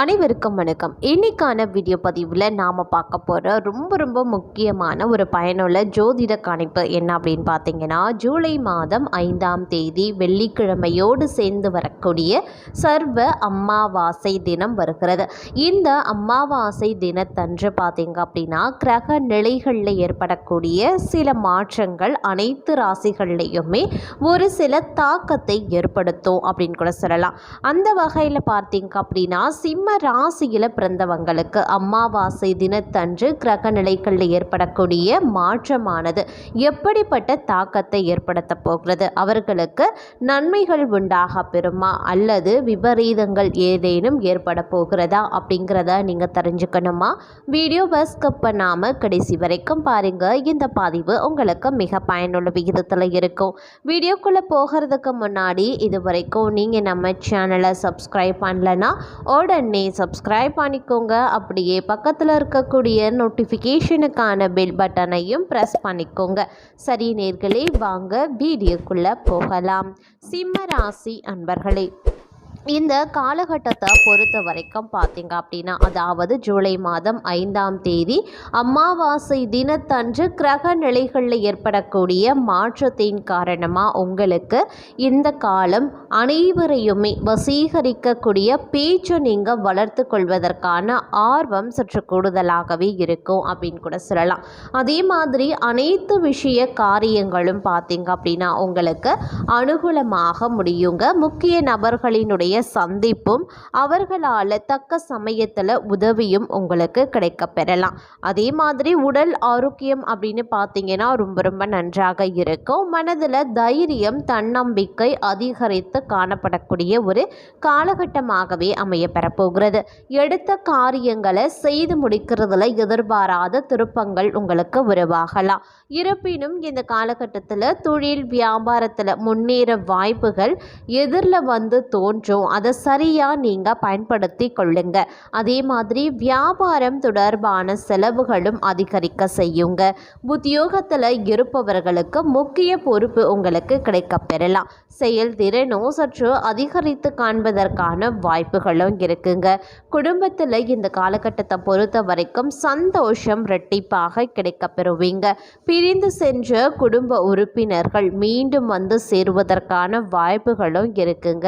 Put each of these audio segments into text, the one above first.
அனைவருக்கும் வணக்கம். இன்னைக்கான வீடியோ பதிவில் நாம் பார்க்க போகிற ரொம்ப ரொம்ப முக்கியமான ஒரு பயனுள்ள ஜோதிட கணிப்பு என்ன அப்படின்னு பார்த்தீங்கன்னா ஜூலை மாதம் ஐந்தாம் தேதி வெள்ளிக்கிழமையோடு சேர்ந்து வரக்கூடிய சர்வ அம்மாவாசை தினம் வருகிறது. இந்த அம்மாவாசை தினத்தன்று பார்த்தீங்க அப்படின்னா கிரக நிலைகளில் ஏற்படக்கூடிய சில மாற்றங்கள் அனைத்து ராசிகள்லையுமே ஒரு சில தாக்கத்தை ஏற்படுத்தும் அப்படின்னு கூட சொல்லலாம். அந்த வகையில் பார்த்தீங்க அப்படின்னா சிம்ம ராசியில் பிறந்தவங்களுக்கு அமாவாசை தினத்தன்று கிரக நிலைகளில் ஏற்படக்கூடிய மாற்றமானது எப்படிப்பட்ட தாக்கத்தை ஏற்படுத்த போகிறது? அவர்களுக்கு நன்மைகள் உண்டாக பெறுமா? அல்லது விபரீதங்கள் ஏதேனும் ஏற்பட போகிறதா? அப்படிங்கிறத நீங்கள் தெரிஞ்சுக்கணுமா? வீடியோவை ஸ்கிப் பண்ணாமல் கடைசி வரைக்கும் பாருங்கள் இந்த பதிவு உங்களுக்கு மிக பயனுள்ள விகிதத்தில் இருக்கும். வீடியோக்குள்ளே போகிறதுக்கு முன்னாடி இது வரைக்கும் நீங்கள் நம்ம சேனலை சப்ஸ்கிரைப் பண்ணலன்னா உடனே சப்ஸ்கிரைப் பண்ணிக்கோங்க. அப்படியே பக்கத்தில் இருக்கக்கூடிய நோட்டிஃபிகேஷனுக்கான பெல் பட்டனையும் ப்ரெஸ் பண்ணிக்கோங்க. சரி நேர்களே வாங்க வீடியோக்குள்ளே போகலாம். சிம்ம ராசி அன்பர்களே இந்த காலகட்டத்தை பொறுத்த வரைக்கும் பார்த்தீங்க அப்படின்னா அதாவது ஜூலை மாதம் ஐந்தாம் தேதி அமாவாசை தினத்தன்று கிரக நிலைகளில் ஏற்படக்கூடிய மாற்றத்தின் காரணமாக உங்களுக்கு இந்த காலம் அனைவரையுமே வசீகரிக்கக்கூடிய பேச்சு நீங்கள் வளர்த்து கொள்வதற்கான ஆர்வம் சற்று கூடுதலாகவே இருக்கும் அப்படின்னு கூட சொல்லலாம். அதே மாதிரி அனைத்து விஷய காரியங்களும் பார்த்தீங்க அப்படின்னா உங்களுக்கு அனுகூலமாக முடியுங்க. முக்கிய நபர்களினுடைய சந்திப்பும் அவர்களால் தக்க சமயத்தில் உதவியும் உங்களுக்கு கிடைக்க பெறலாம். அதே மாதிரி உடல் ஆரோக்கியம் அப்படின்னு பார்த்தீங்கன்னா ரொம்ப ரொம்ப நன்றாக இருக்கும். மனதில் தைரியம் தன்னம்பிக்கை அதிகரித்து காணப்படக்கூடிய ஒரு காலகட்டமாகவே அமைய பெறப்போகிறது எடுத்த காரியங்களை செய்து முடிக்கிறதுல எதிர்பாராத திருப்பங்கள் உங்களுக்கு உருவாகலாம். இருப்பினும் இந்த காலகட்டத்தில் தொழில் வியாபாரத்தில் முன்னேற வாய்ப்புகள் எதிரில் வந்து தோன்றும். அதை சரியாக நீங்கள் பயன்படுத்தி கொள்ளுங்க. அதே மாதிரி வியாபாரம் தொடர்பான செலவுகளும் அதிகரிக்க செய்யுங்க. உத்தியோகத்தில் இருப்பவர்களுக்கு முக்கிய பொறுப்பு உங்களுக்கு கிடைக்கப் பெறலாம். செயல்திறனும் சற்று அதிகரித்து காண்பதற்கான வாய்ப்புகளும் இருக்குங்க. குடும்பத்தில் இந்த காலகட்டத்தை பொறுத்த வரைக்கும் சந்தோஷம் ரெட்டிப்பாக கிடைக்கப் பெறுவீங்க. பிரிந்து சென்ற குடும்ப உறுப்பினர்கள் மீண்டும் வந்து சேருவதற்கான வாய்ப்புகளும் இருக்குங்க.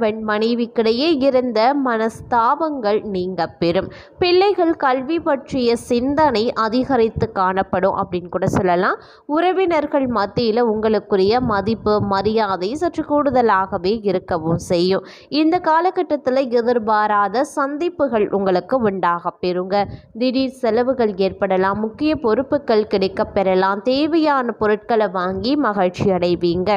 கணவன் மனைவிக்கிடையே இருந்த மனஸ்தாபங்கள் நீங்க பெறும். பிள்ளைகள் கல்வி பற்றிய சிந்தனை அதிகரித்து காணப்படும் அப்படின்னு கூட சொல்லலாம். உறவினர்கள் மத்தியில் உங்களுக்குரிய மதிப்பு மரியாதை சற்று கூடுதலாகவே இருக்கவும் செய்யும். இந்த காலகட்டத்தில் எதிர்பாராத சந்திப்புகள் உங்களுக்கு உண்டாக பெறுங்க. திடீர் செலவுகள் ஏற்படலாம் முக்கிய பொறுப்புகள் கிடைக்க பெறலாம் தேவையான பொருட்களை வாங்கி மகிழ்ச்சி அடைவீங்க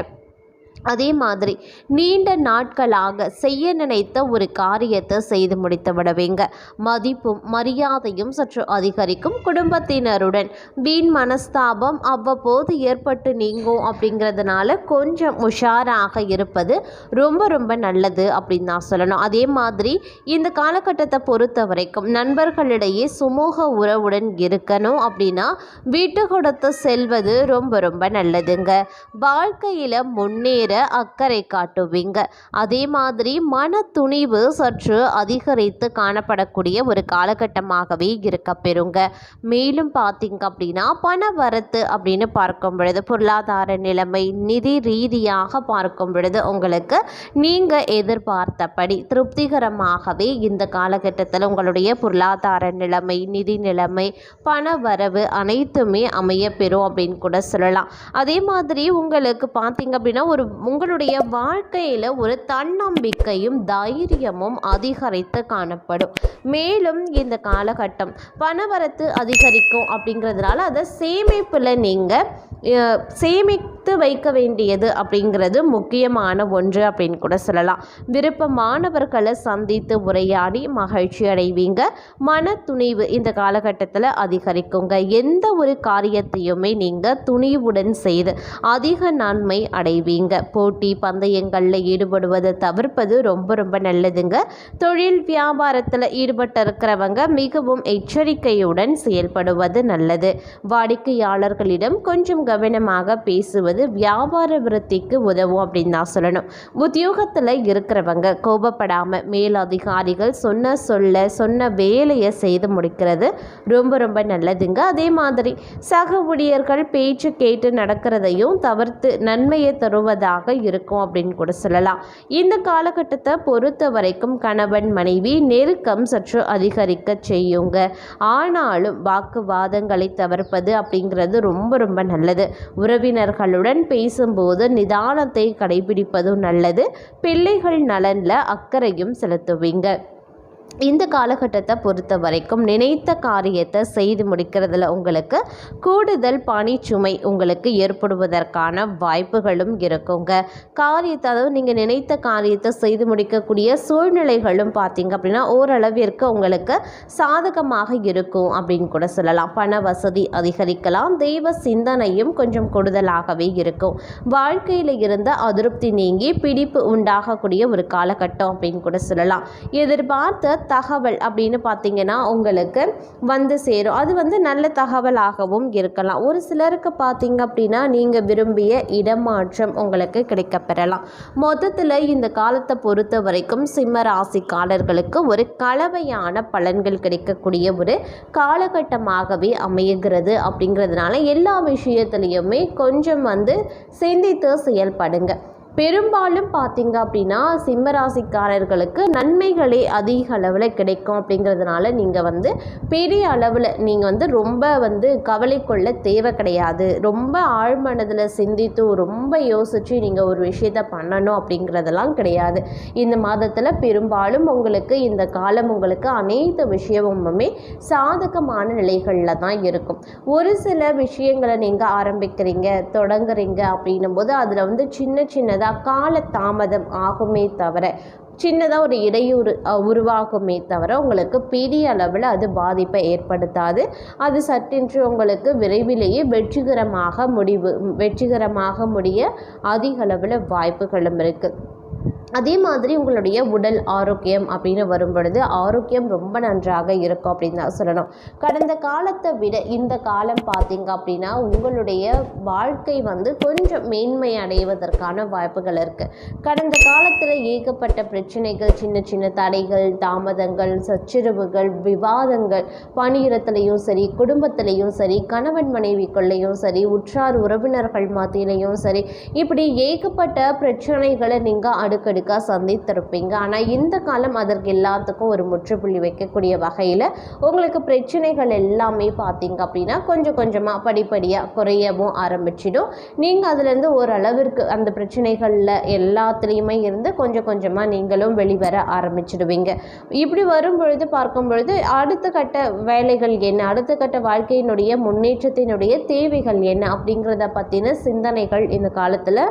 அதே மாதிரி நீண்ட நாட்களாக செய்ய நினைத்த ஒரு காரியத்தை செய்து முடித்து விடுவீங்க. மதிப்பும் மரியாதையும் சற்று அதிகரிக்கும் குடும்பத்தினருடன். வீண் மனஸ்தாபம் அவ்வப்போது ஏற்பட்டு நீங்கும் அப்படிங்கிறதுனால கொஞ்சம் உஷாராக இருப்பது ரொம்ப ரொம்ப நல்லது அப்படின்னு நான் சொல்லணும். அதே மாதிரி இந்த காலகட்டத்தை பொறுத்த வரைக்கும் நண்பர்களிடையே சுமூக உறவுடன் இருக்கணும் அப்படின்னா வீட்டு கொடுத்து செல்வது ரொம்ப ரொம்ப நல்லதுங்க. வாழ்க்கையில் முன்னேற அக்கறை காட்டுவீங்க. அதே மாதிரி மன துணிவு சற்று அதிகரித்து காணப்படக்கூடிய ஒரு காலகட்டமாகவே இருக்க பெறுங்க. மேலும் பார்த்தீங்க அப்படின்னா பண வரத்து அப்படின்னு பார்க்கும் பொழுது பொருளாதார நிலைமை நிதி ரீதியாக பார்க்கும் பொழுது உங்களுக்கு நீங்கள் எதிர்பார்த்தபடி திருப்திகரமாகவே இந்த காலகட்டத்தில் உங்களுடைய பொருளாதார நிலைமை நிதி நிலைமை பண வரவு அனைத்துமே அமைய பெறும் அப்படின்னு கூட சொல்லலாம். அதே மாதிரி உங்களுக்கு பார்த்தீங்க அப்படின்னா ஒரு உங்களுடைய வாழ்க்கையில் ஒரு தன்னம்பிக்கையும் தைரியமும் அதிகரித்து காணப்படும். மேலும் இந்த காலகட்டம் பணவரத்து அதிகரிக்கும் அப்படிங்கிறதுனால அதை சேமிப்பில் நீங்கள் சேமித்து வைக்க வேண்டியது அப்படிங்கிறது முக்கியமான ஒன்று அப்படின்னு கூட சொல்லலாம். விருப்பமானவர்களை சந்தித்து உரையாடி மகிழ்ச்சி அடைவீங்க. மன துணிவு இந்த காலகட்டத்தில் அதிகரிக்குங்க. எந்த ஒரு காரியத்தையுமே நீங்கள் துணிவுடன் செய்து அதிக நன்மை அடைவீங்க. போட்டி பந்தயங்களில் ஈடுபடுவதை தவிர்ப்பது ரொம்ப ரொம்ப நல்லதுங்க. தொழில் வியாபாரத்தில் ஈடுபட்டு இருக்கிறவங்க மிகவும் எச்சரிக்கையுடன் செயல்படுவது நல்லது. வாடிக்கையாளர்களிடம் கொஞ்சம் கவனமாக பேசுவது வியாபார விருத்திக்கு உதவும் அப்படின்னு தான் சொல்லணும். உத்தியோகத்தில் இருக்கிறவங்க கோபப்படாமல் மேலதிகாரிகள் சொன்ன சொல்ல சொன்ன வேலையை செய்து முடிக்கிறது ரொம்ப ரொம்ப நல்லதுங்க. அதே மாதிரி சக ஊழியர்கள் பேச்சு கேட்டு நடக்கிறதையும் தவிர்த்து நன்மையை தருவதாக இருக்கும் அப்படின்னு கூட சொல்லலாம். இந்த காலகட்டத்தை பொறுத்த வரைக்கும் கணவன் மனைவி நெருக்கம் சற்று அதிகரிக்க செய்யுங்க. ஆனாலும் வாக்குவாதங்களை தவிர்ப்பது அப்படிங்கிறது ரொம்ப ரொம்ப நல்லது. உறவினர்களுடன் பேசும்போது நிதானத்தை கடைபிடிப்பதும் நல்லது. பிள்ளைகள் நலனில் அக்கறையும் செலுத்துவீங்க. இந்த காலகட்டத்தை பொறுத்த வரைக்கும் நினைத்த காரியத்தை செய்து முடிக்கிறதுல உங்களுக்கு கூடுதல் பணிச்சுமை உங்களுக்கு ஏற்படுவதற்கான வாய்ப்புகளும் இருக்குங்க. காரியத்தை அதாவது நீங்கள் நினைத்த காரியத்தை செய்து முடிக்கக்கூடிய சூழ்நிலைகளும் பார்த்தீங்க அப்படின்னா ஓரளவிற்கு உங்களுக்கு சாதகமாக இருக்கும் அப்படின்னு கூட சொல்லலாம். பண வசதி அதிகரிக்கலாம் தெய்வ சிந்தனையும் கொஞ்சம் கூடுதலாகவே இருக்கும். வாழ்க்கையில் இருந்த அதிருப்தி நீங்கி பிடிப்பு உண்டாகக்கூடிய ஒரு காலகட்டம் அப்படின்னு கூட சொல்லலாம். எதிர்பார்த்த தகவல் அப்படின்னு பார்த்தீங்கன்னா உங்களுக்கு வந்து சேரும். அது வந்து நல்ல தகவலாகவும் இருக்கலாம். ஒரு சிலருக்கு பார்த்தீங்க அப்படின்னா நீங்கள் விரும்பிய இடமாற்றம் உங்களுக்கு கிடைக்கப்பெறலாம். மொத்தத்தில் இந்த காலத்தை பொறுத்த வரைக்கும் சிம்ம ராசிக்காரர்களுக்கு ஒரு கலவையான பலன்கள் கிடைக்கக்கூடிய ஒரு காலகட்டமாகவே அமைகிறது அப்படிங்கிறதுனால எல்லா விஷயத்துலேயுமே கொஞ்சம் வந்து சிந்தித்து செயல்படுங்க. பெரும்பாலும் பார்த்தீங்க அப்படின்னா சிம்மராசிக்காரர்களுக்கு நன்மைகளே அதிக அளவில் கிடைக்கும் அப்படிங்கிறதுனால நீங்கள் வந்து பெரிய அளவில் நீங்கள் வந்து ரொம்ப வந்து கவலை கொள்ள தேவை கிடையாது. ரொம்ப ஆழ்மனதில் சிந்தித்து ரொம்ப யோசித்து நீங்கள் ஒரு விஷயத்த பண்ணணும் அப்படிங்கிறதெல்லாம் கிடையாது. இந்த மாதத்தில் பெரும்பாலும் உங்களுக்கு இந்த காலம் உங்களுக்கு அனைத்து விஷயமுமே சாதகமான நிலைகளில் தான் இருக்கும். ஒரு சில விஷயங்களை நீங்கள் ஆரம்பிக்கிறீங்க தொடங்குறீங்க அப்படின்னும் போது அதில் வந்து சின்ன சின்னதாக கால தாமதம் ஆகுமே தவிர சின்னதாக ஒரு இடையூறு உருவாகுமே தவிர உங்களுக்கு பெரிய அளவில் அது பாதிப்பை ஏற்படுத்தாது. அது சற்றென்று உங்களுக்கு விரைவிலேயே வெற்றிகரமாக முடிவு வெற்றிகரமாக முடிய அதிக அளவில் வாய்ப்புகளும் இருக்குது அதே மாதிரி உங்களுடைய உடல் ஆரோக்கியம் அப்படின்னு வரும் பொழுது ஆரோக்கியம் ரொம்ப நன்றாக இருக்கும் அப்படின்னு தான் சொல்லணும். கடந்த காலத்தை விட இந்த காலம் பார்த்தீங்க அப்படின்னா உங்களுடைய வாழ்க்கை வந்து கொஞ்சம் மேன்மை அடைவதற்கான வாய்ப்புகள் இருக்குது கடந்த காலத்தில் ஏகப்பட்ட பிரச்சனைகள் சின்ன சின்ன தடைகள் தாமதங்கள் சச்சரவுகள் விவாதங்கள் பணியிடத்துலையும் சரி குடும்பத்திலையும் சரி கணவன் மனைவிக்குள்ளேயும் சரி உற்றார் உறவினர்கள் மத்தியிலையும் சரி இப்படி ஏகப்பட்ட பிரச்சனைகளை நீங்கள் அடுக்கடுக்காக சந்தித்திருப்பீங்க. ஆனால் இந்த காலம் அதற்கு எல்லாத்துக்கும் ஒரு முற்றுப்புள்ளி வைக்கக்கூடிய வகையில் உங்களுக்கு பிரச்சனைகள் எல்லாமே பார்த்தீங்க அப்படின்னா கொஞ்சம் கொஞ்சமாக படிப்படியாக குறையவும் ஆரம்பிச்சிடும். நீங்கள் அதுலேருந்து ஓரளவிற்கு அந்த பிரச்சனைகளில் எல்லாத்துலேயுமே இருந்து கொஞ்சம் கொஞ்சமாக நீங்களும் வெளிவர ஆரம்பிச்சிடுவீங்க. இப்படி வரும் பொழுது பார்க்கும் பொழுது அடுத்த கட்ட வேலைகள் என்ன? அடுத்த கட்ட வாழ்க்கையினுடைய முன்னேற்றத்தினுடைய தேவைகள் என்ன? அப்படிங்கிறத பற்றின சிந்தனைகள் இந்த காலத்தில்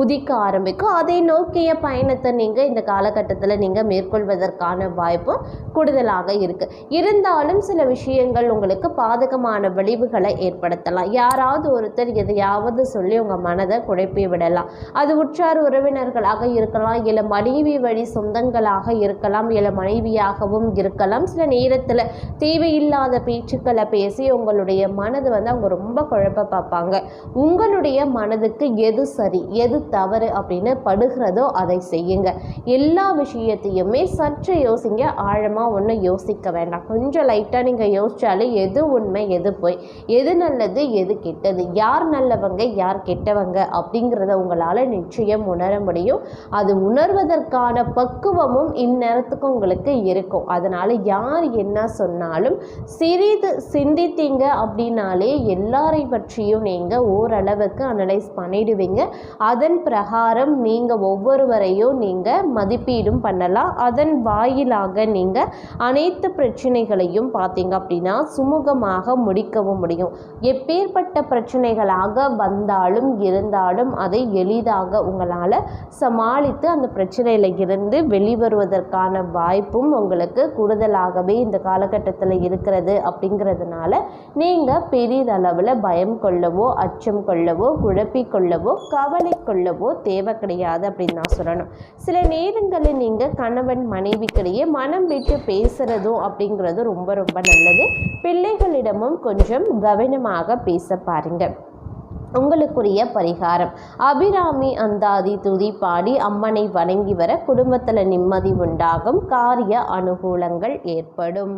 உதிக்க ஆரம்பிக்கும். அதை நோக்கிய பயணத்தை நீங்கள் இந்த காலகட்டத்தில் நீங்கள் மேற்கொள்வதற்கான வாய்ப்பும் கூடுதலாக இருக்குது இருந்தாலும் சில விஷயங்கள் உங்களுக்கு பாதகமான விளைவுகளை ஏற்படுத்தலாம். யாராவது ஒருத்தர் எதையாவது சொல்லி உங்கள் மனதை குழப்பி விடலாம். அது உற்றார் உறவினர்களாக இருக்கலாம் இல்லை மனைவி வழி சொந்தங்களாக இருக்கலாம் இல்லை மனைவியாகவும் இருக்கலாம். சில நேரத்தில் தேவையில்லாத பேச்சுக்களை பேசி உங்களுடைய மனது வந்து அவங்க ரொம்ப குழப்ப பார்ப்பாங்க. உங்களுடைய மனதுக்கு எது சரி எது தவறு அப்படின்னு படுகிறதோ அதை செய்யுங்க. எல்லா விஷயத்தையுமே சற்று யோசிங்க. ஆழமாக ஒன்றும் யோசிக்க வேண்டாம். கொஞ்சம் லைட்டாக நீங்கள் யோசித்தாலே எது உண்மை எது போய் எது நல்லது எது கெட்டது யார் நல்லவங்க யார் கெட்டவங்க அப்படிங்கிறத உங்களால் நிச்சயம் உணர முடியும். அது உணர்வதற்கான பக்குவமும் இந்நேரத்துக்கு உங்களுக்கு இருக்கும். அதனால் யார் என்ன சொன்னாலும் சிறிது சிந்தித்தீங்க அப்படின்னாலே எல்லாரை பற்றியும் நீங்கள் ஓரளவுக்கு அனலைஸ் பண்ணிடுவீங்க. அதன் பிரகாரம் நீங்கள் ஒவ்வொருவரையும் நீங்கள் மதிப்பீடும் பண்ணலாம். அதன் வாயிலாக நீங்கள் அனைத்து பிரச்சனைகளையும் பார்த்தீங்க அப்படின்னா சுமூகமாக முடிக்கவும் முடியும். எப்பேற்பட்ட பிரச்சனைகளாக வந்தாலும் இருந்தாலும் அதை எளிதாக உங்களால் சமாளித்து அந்த பிரச்சனையில் இருந்து வெளிவருவதற்கான வாய்ப்பும் உங்களுக்கு கூடுதலாகவே இந்த காலகட்டத்தில் இருக்கிறது அப்படிங்கிறதுனால நீங்கள் பெரிதளவில் பயம் கொள்ளவோ அச்சம் கொள்ளவோ குழப்பிக்கொள்ளவோ கவலை கொள்ளவோ தேவை கிடையாது அப்படின்னு நான் சொல்லணும். சில நேரங்களில் நீங்கள் கணவன் மனைவிக்கிடையே மனம் விட்டு பேசுகிறதும் அப்படிங்கிறது ரொம்ப ரொம்ப நல்லது. பிள்ளைகளிடமும் கொஞ்சம் கவனமாக பேச பாருங்கள் உங்களுக்குரிய பரிகாரம். அபிராமி அந்தாதி துதி பாடி அம்மனை வணங்கி வர குடும்பத்தில் நிம்மதி உண்டாகும். காரிய அனுகூலங்கள் ஏற்படும்.